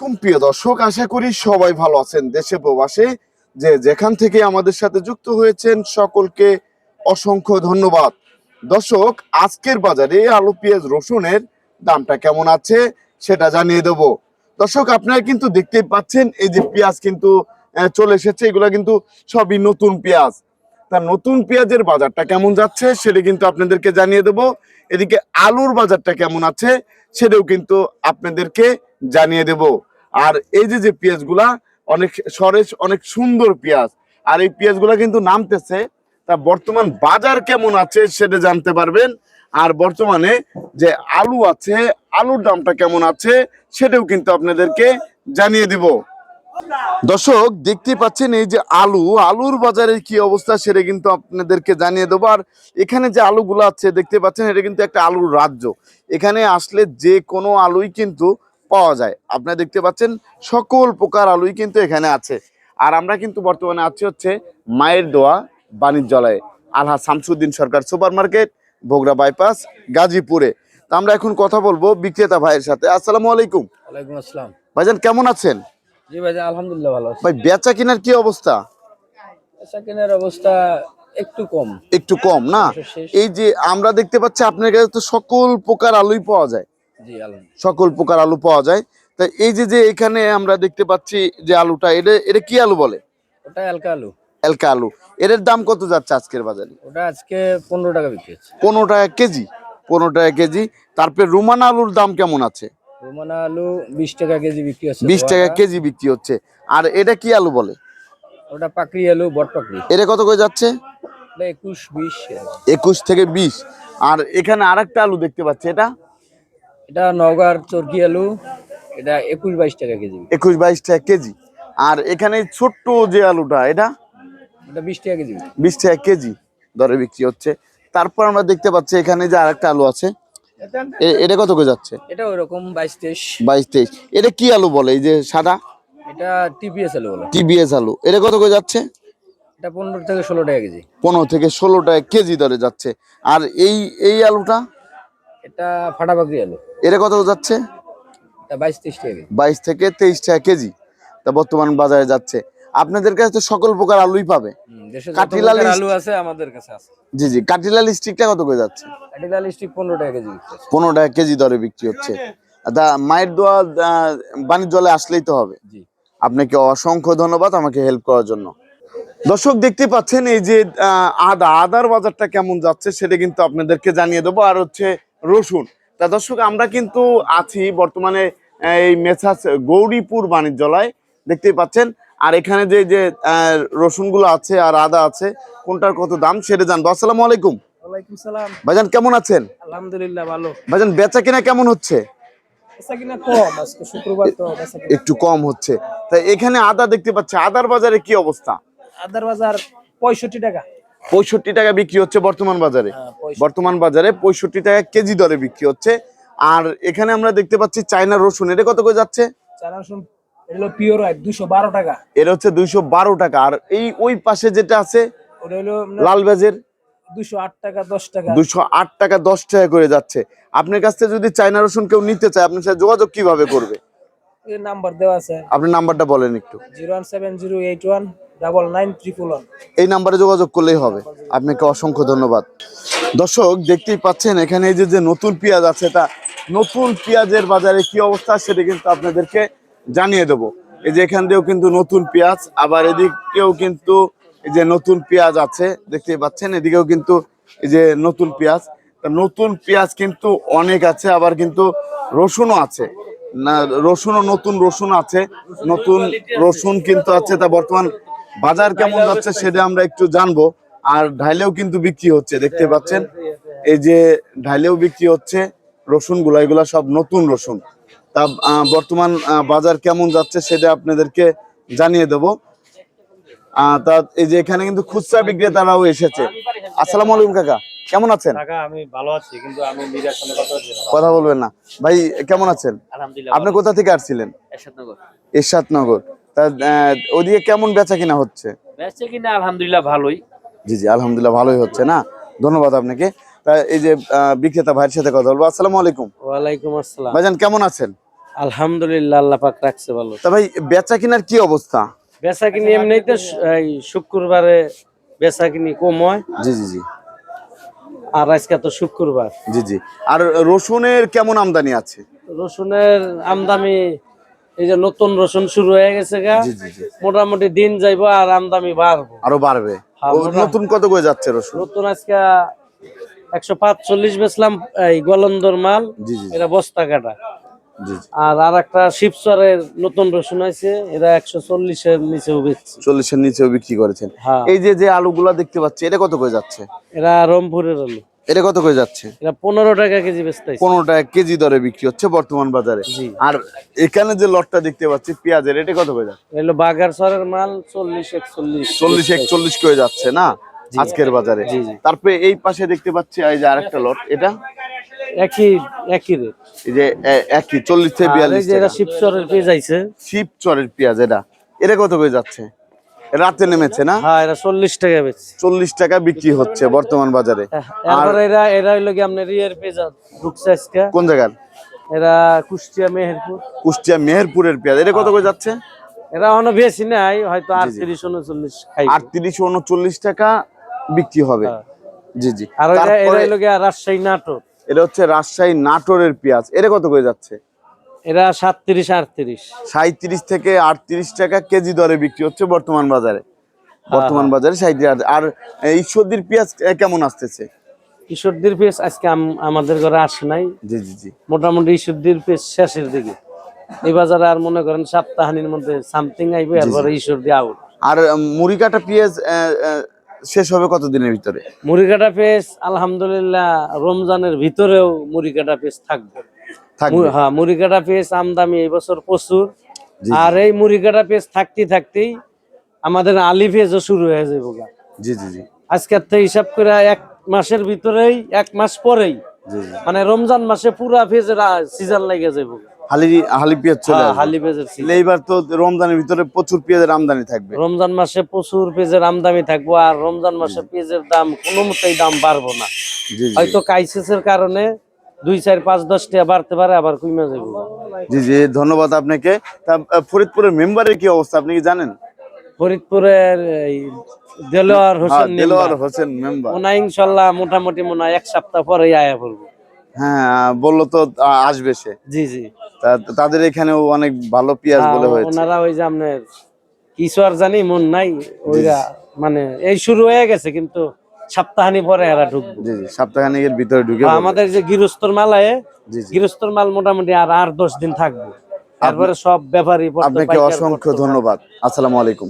খুব প্রিয় দর্শক, আশা করি সবাই ভালো আছেন দেশে প্রবাসে, যে যেখান থেকে আমাদের সাথে যুক্ত হয়েছেন সকলকে অসংখ্য ধন্যবাদ। দর্শক, আজকের বাজারে আলু, পেঁয়াজ, রসুনের দামটা কেমন আছে সেটা জানিয়ে দেব। দর্শক, আপনারা কিন্তু দেখতেই পাচ্ছেন, এই যে পেঁয়াজ কিন্তু চলে এসেছে, এগুলো কিন্তু সবই নতুন পেঁয়াজ। তা নতুন পেঁয়াজের বাজারটা কেমন যাচ্ছে সেটা কিন্তু আপনাদেরকে জানিয়ে দেব। এদিকে আলুর বাজারটা কেমন আছে সেটাও কিন্তু আপনাদেরকে জানিয়ে দেব। আর এই যে যে পেঁয়াজগুলা, অনেক সরেস, অনেক সুন্দর পেঁয়াজ। আর এই পেঁয়াজগুলা কিন্তু নামতেছে, তা বর্তমান বাজার কেমন আছে সেটা জানতে পারবেন। আর বর্তমানে যে আলু আছে, আলুর দামটা কেমন আছে সেটাও কিন্তু আপনাদেরকে জানিয়ে দিব। দর্শক, দেখতে পাচ্ছেন এই যে আলু, আলুর বাজারের কি অবস্থা সেটা কিন্তু আপনাদেরকে জানিয়ে দেবো। আর এখানে যে আলুগুলো আছে, দেখতে পাচ্ছেন এটা কিন্তু একটা আলুর রাজ্য। এখানে আসলে যে কোনো আলুই কিন্তু পাওয়া যায়। আপনারা দেখতে পাচ্ছেন সকল প্রকার আলুই কিন্তু এখানে আছে। আর আমরা কিন্তু বর্তমানে আছি হচ্ছে মায়ের দোয়া বাণিজ্যালয়ে। Alha Shamsuddin Sarkar super market Bogura bypass গাজীপুরে। তা আমরা এখন কথা বলব বিক্রেতা ভাইয়ের সাথে। আসসালামু আলাইকুম। ওয়ালাইকুম আসসালাম। ভাইজান কেমন আছেন? জি ভাই আলহামদুলিল্লাহ ভালো আছি। ভাই বেচা কেনার কি অবস্থা? সেকেন্ডের অবস্থা একটু কম। একটু কম না? এই যে আমরা দেখতে পাচ্ছি আপনার কাছে তো সকল প্রকার আলুই পাওয়া যায়। সকল প্রকার আলু পাওয়া যায়। তা এই যে যে এখানে আমরা দেখতে পাচ্ছি যে আলুটা এটা এটা কি আলু বলে? ওটা হালকা আলু। এলকা আলু। এর দাম কত যাচ্ছে আজকের বাজারে? ওটা আজকে পনেরো টাকা বিক্রি হচ্ছে। পনেরো টাকা কেজি পনেরো টাকা কেজি। তারপরে রুমানা আলুর দাম কেমন আছে? রোমানা আলু বিশ টাকা কেজি বিক্রি হচ্ছে বিশ টাকা কেজি বিক্রি হচ্ছে। আর এটা কি আলু বলে? ওটা পাকড়ি আলু বট পাকড়ি। এটা কত করে যাচ্ছে? একুশ বিশ একুশ থেকে বিশ। আর এখানে আরেকটা আলু দেখতে পাচ্ছি এটা? এটা নওগাঁর চরকি আলু এটা একুশ বাইশ টাকা কেজি। একুশ বাইশ টাকা কেজি। আর এখানে ছোট্ট যে আলুটা এটা? ওটা বিশ টাকা কেজি। বিশ টাকা কেজি দরে বিক্রি হচ্ছে। তারপর আমরা দেখতে পাচ্ছি এখানে যে আরেকটা আলু আছে এটা কত করে যাচ্ছে? এটা ওই রকম বাইশ তেইশ। বাইশ তেইশ। এটা কি আলু বলে এই যে সাদা? এটা টিপিএস আলু বলে। টিবিএস আলু। এটা কত করে যাচ্ছে? এটা পনেরো থেকে ষোলো টাকা কেজি। পনেরো থেকে ষোলো টাকা কেজি দরে যাচ্ছে। আর এই এই আলুটা? এটা আলু। এটা কত যাচ্ছে? বাইশ তেইশ টাকা বাইশ থেকে তেইশ টাকা কেজি। তা বর্তমান বাজারে যাচ্ছে। আপনাদের কাছে তো সকল প্রকার আলুই পাবে। আলু আছে আমাদের কাছে আছে। জি জি কাটিলাল স্টিকটা কত করে যাচ্ছে? কাঠিলাল স্টিক পনেরো টাকা কেজি পনেরো টাকা কেজি দরে বিক্রি হচ্ছে। মায়ের দোয়া আহ, বাণিজ্যালয়ে আসলেই তো হবে। আপনাকে অসংখ্য ধন্যবাদ আমাকে হেল্প করার জন্য। দর্শক দেখতে পাচ্ছেন এই যে আহ, আদা আদার বাজারটা কেমন যাচ্ছে সেটা কিন্তু আপনাদেরকে জানিয়ে দেবো। আর হচ্ছে রসুন। তা দর্শক আমরা কিন্তু আছি বর্তমানে এই মেসাস গৌরীপুর বাণিজ্যালয়। দেখতে পাচ্ছেন? আর এখানে যে যে রসুনগুলো আছে আর আদা আছে কোনটার কত দাম সেটা জানব। আসসালামু আলাইকুম। ভাইজান কেমন আছেন? আলহামদুলিল্লাহ ভালো। ভাইজান বেচা কিনা কেমন হচ্ছে? তো একটু কম হচ্ছে। তাই এখানে আদা দেখতে পাচ্ছি। আদার বাজারে কি অবস্থা? আদার বাজার পঁয়ষট্টি টাকা। পঁয়ষট্টি টাকা বিক্রি হচ্ছে বর্তমান বাজারে। হ্যাঁ, বর্তমান বাজারে পঁয়ষট্টি টাকা কেজি দরে বিক্রি হচ্ছে। আর এখানে আমরা দেখতে পাচ্ছি চায়না রসুন। এটা কত করে যাচ্ছে? চায়না রসুন এটা পিওর হোয়াইট 212 টাকা। এটা হচ্ছে 212 টাকা। আর এই ওই পাশে যেটা আছে ওটা হলো লাল বাজার 208 টাকা 10 টাকা। 208 টাকা 10 টাকা করে যাচ্ছে। আপনার কাছ থেকে যদি চায়না রসুন কেউ নিতে চায় আপনার সাথে যোগাযোগ কীভাবে করবে? নাম্বার দেওয়া আছে। আপনি নাম্বারটা বলেন একটু। 0170818 এই নাম্বারে যোগাযোগ করলেই হবে। আপনাকে অসংখ্য ধন্যবাদ। দর্শক, দেখতেই পাচ্ছেন, এখানে এই যে যে নতুন পেঁয়াজ আছে, তা নতুন পেঁয়াজের বাজারে কি অবস্থা সেটা কিন্তু আপনাদেরকে জানিয়ে দেব। এই যে এখান দিয়েও কিন্তু নতুন পেঁয়াজ, আবার এদিকেও কিন্তু এই যে নতুন পেঁয়াজ আছে, দেখতেই পাচ্ছেন, এদিকেও কিন্তু এই যে নতুন পেঁয়াজ। নতুন পেঁয়াজ কিন্তু অনেক আছে, আবার কিন্তু রসুনও আছে। না, রসুনও নতুন রসুন আছে, নতুন রসুন কিন্তু আছে, তা বর্তমান বাজার কেমন যাচ্ছে সেটা আমরা একটু জানব। আর ঢাইলেও কিন্তু বিক্রি হচ্ছে দেখতে পাচ্ছেন? এই যে ঢাইলেও বিক্রি হচ্ছে রসুনগুলা এগুলা সব নতুন রসুন। তা আহ, বর্তমান আহ, বাজার কেমন যাচ্ছে সেটা আপনাদেরকে জানিয়ে দেব। আহ, তা এই যে এখানে কিন্তু খুচরা বিক্রেতারাও এসেছে। আসসালামু আলাইকুম কাকা। কেমন আছেন? আমি ভালো আছি কিন্তু আমি মিডিয়ার সঙ্গে কথা কথা বলবেন না। ভাই কেমন আছেন? আলহামদুলিল্লাহ আপনি কোথা থেকে আসছিলেন? এরশাদনগর। এরশাদনগর। তা ওদিকে কেমন বেচা কিনা হচ্ছে? বেচে কিনা আলহামদুলিল্লাহ ভালোই। জি জি আলহামদুলিল্লাহ ভালোই হচ্ছে না? ধন্যবাদ আপনাকে। তা এই যে বিক্রেতা ভাইয়ের সাথে কথা বলব। আসসালামু আলাইকুম। ওয়ালাইকুম আসসালাম। ভাইজান কেমন আছেন? আলহামদুলিল্লাহ আল্লাহ পাক রাখছে ভালো। তা ভাই বেচা কিনার কি অবস্থা? বেচা কিনি এমনিতে শুক্রবারে বেচা কিনি কম হয়। জি জি জি। আর আজকে তো শুক্রবার। জি জি। আর রসুনের কেমন আমদানি আছে? রসুনের আমদামি এই যে নতুন রসুন শুরু হয়ে গেছে গা। মোটামুটি দিন যাইবো আর আমদামি বাড়বো। আরও বাড়বে। হ্যাঁ, নতুন কত করে যাচ্ছে রসুন? নতুন আজকে একশো পাঁচচল্লিশ বেচলাম এই গলন্দর মাল। এটা বস্তা কাটা। আর আর একটা শিবচরের নতুন রসুন আছে এরা একশো চল্লিশের নিচেও বেচছে। চল্লিশের নিচেও বিক্রি করেছেন। হ্যাঁ। এই যে যে আলুগুলা দেখতে পাচ্ছি এটা কত করে যাচ্ছে? এরা রংপুরের আলু। এটা কত করে যাচ্ছে? এরা পনেরো টাকা কেজি বেচতেছে পনেরো টাকা কেজি দরে বিক্রি হচ্ছে বর্তমান বাজারে। আর এখানে যে লটটা দেখতে পাচ্ছি পেঁয়াজের এটা কত করে যাচ্ছে? এগুলো বাগার সরের মাল চল্লিশ একচল্লিশ। চল্লিশ একচল্লিশ করে যাচ্ছে না? আজকের বাজারে। তারপরে এই পাশে দেখতে পাচ্ছি এই যে আরেকটা লট এটা? একই একই রেট। এই যে একই চল্লিশ থেকে বিয়াল্লিশ এরা শিবচরের পেয়ে যাইছে শিব চরের পেঁয়াজ এটা। এটা কত করে যাচ্ছে? রাতে নেমেছে না? হ্যাঁ এরা চল্লিশ টাকা বেচছে। চল্লিশ টাকা বিক্রি হচ্ছে বর্তমান বাজারে। এরপর এরা এরা হইল কি আপনার ইয়ের পেঁয়াজ ঢুকছে আজকে। কোন জায়গার? এরা কুষ্টিয়া মেহেরপুর। কুষ্টিয়া মেহেরপুরের পেঁয়াজ। এটা কত করে যাচ্ছে? এরা এখনও বেশি নাই হয়তো আটত্রিশ উনচল্লিশ আটত্রিশ উনচল্লিশ টাকা বিক্রি হবে। হ্যাঁ। জি জি। আর রাজশাহী নাটক এটা হচ্ছে রাজশাহী নাটোরের পেঁয়াজ। এটা কত করে যাচ্ছে? এরা সাতত্রিশ আটত্রিশ। সাঁত্রিশ থেকে আটত্রিশ টাকা কেজি দরে বিক্রি হচ্ছে বর্তমান বাজারে। হ্যাঁ, বর্তমান বাজারে সাঁত্রিশ আর ঈশ্বরদীর পেঁয়াজ কেমন আসতেছে? ঈশ্বরদীর পেস আজকে আমাদের ঘরে আসে নাই। জি জি জি। মোটামুটি ঈশ্বরদীর পেস শেষের দিকে। এই বাজারে আর মনে করেন সপ্তাহানির মধ্যে সামথিং আইবে এরপরে ঈশ্বরদী আউট আর মুড়ি কাটা পেঁয়াজ শেষ হবে কতদিনের ভিতরে? মুড়িকাটা পেস আলহামদুলিল্লাহ রমজানের ভিতরেও মুড়িকাটা পেস থাকবে থাকবে। হ্যাঁ মুড়িকাটা আমদামি এই বছর প্রচুর। আর এই মুড়িকাটা পেস থাকতে থাকতেই আমাদের আলি পেজও শুরু হয়ে যাবে জি জি জি। আজকের থেকে হিসাব করে এক মাসের ভিতরেই এক মাস পরেই মানে রমজান মাসে পুরা পেজের সিজন লেগে যাবে হালি হালি পেঁয়াজ চলে হ্যাঁ, হালি। এইবার তো রমজানের ভিতরে প্রচুর পেঁয়াজের আমদানি থাকবে। রমজান মাসে প্রচুর পেজের আমদানি থাকব আর রমজান মাসে পেজের দাম কোনো মতেই দাম বাড়বো না। হয়তো ক্রাইসিসের কারণে দুই চার পাঁচ দশ টাকা বাড়তে পারে আবার কমে যাবে জি জি ধন্যবাদ আপনাকে। তা ফরিদপুরের মেম্বারের কি অবস্থা আপনি কি জানেন? ফরিদপুরের দেলোয়ার হ্যাঁ হোসেন দেলোয়ার হোসেন মেম্বার। ওনা ইনশাল্লাহ মোটামুটি মনে হয় এক সপ্তাহ পরেই আয়া পড়ব। হ্যাঁ বলল তো আসবে সে। জি জি। তাদের এখানেও অনেক ভালো পেঁয়াজ হ্যাঁ, বলে হয়েছে। ওনারা ওই যে আপনার কিছু আর জানি মন নাই ওইরা মানে এই শুরু হয়ে গেছে কিন্তু সপ্তাহানি পরে এরা ঢুকবে জি জি সপ্তাহখানেকের ভিতরে ঢুকে আমাদের যে গৃহস্থর মালায় জি জি। গৃহস্থর মাল মোটামুটি আর আর দশ দিন থাকবে। তারপরে সব ব্যাপারী আপনাকে অসংখ্য ধন্যবাদ। আসসালামু আলাইকুম।